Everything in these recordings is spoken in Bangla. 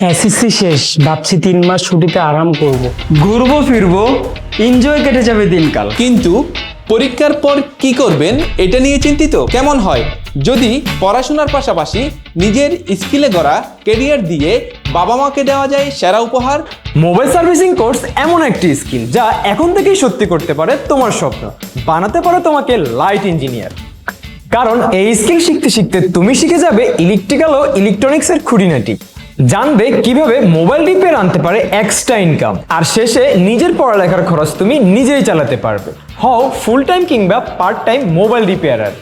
এসএসসি শেষ, ভাবছি তিন মাস ছুটিতে আরাম করব। ঘুরবো, ফিরবো এনজয় কেটে যাবে দিনকাল। কিন্তু পরীক্ষার পর কি করবেন এটা নিয়ে চিন্তিত? কেমন হয়? যদি পড়াশোনার পাশাপাশি নিজের স্কিলে গড়া কেরিয়ার দিয়ে বাবা মাকে দেওয়া যায় সেরা উপহার মোবাইল সার্ভিসিং কোর্স এমন একটি স্কিল যা এখন থেকেই সত্যি করতে পারে তোমার স্বপ্ন। বানাতে পারে তোমাকে লাইট ইঞ্জিনিয়ার কারণ এই স্কিল শিখতে শিখতে তুমি শিখে যাবে ইলেকট্রিক্যাল ও ইলেকট্রনিক্সের খুঁটিনাটি। জানবে কীভাবে মোবাইল রিপেয়ার আনতে পারে এক্সট্রা ইনকাম আর শেষে নিজের পড়ালেখার খরচ তুমি নিজেই চালাতে পারবে। হও ফুল টাইম কিংবা পার্ট টাইম মোবাইল রিপেয়ারার।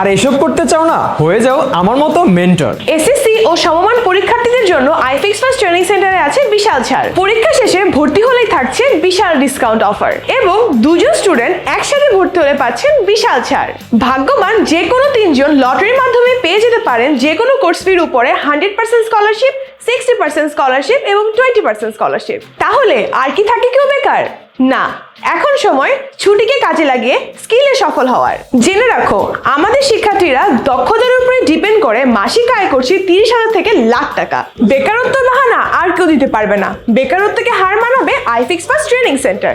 আর এসব করতে চাও না, হয়ে যাও আমার মতো মেন্টর এসএসসি ও সমমান পরীক্ষার্থীদের জন্য আইফিক্স ফার্স্ট ট্রেনিং সেন্টারে আছে বিশাল ছাড়। পরীক্ষা শেষে ভর্তি হলেই থাকছে বিশাল ডিসকাউন্ট অফার এবং দুজন স্টুডেন্ট একসাথে ভর্তি হলে পাচ্ছেন বিশাল ছাড়। ভাগ্যবান যে কোনো তিনজন লটারির মাধ্যমে পারেন যে কোনো কোর্স ফির উপরে hundred percent scholarship, sixty percent scholarship এবং টোয়েন্টি পার্সেন্ট স্কলারশিপ। তাহলে আর কি থাকে কেউ বেকার? না, এখন সময় ছুটিকে কাজে লাগিয়ে স্কিলে সফল হওয়ার। জেনে রাখো, আমাদের শিক্ষার্থীরা দক্ষতার উপরে ডিপেন্ড করে মাসিক আয় করছে তিরিশ হাজার থেকে লাখ টাকা। বেকারত্ব বাহানা আর কেউ দিতে পারবে না। বেকারত্বকে হার মানাবে আইফিক্স ফার্স্ট ট্রেনিং সেন্টার।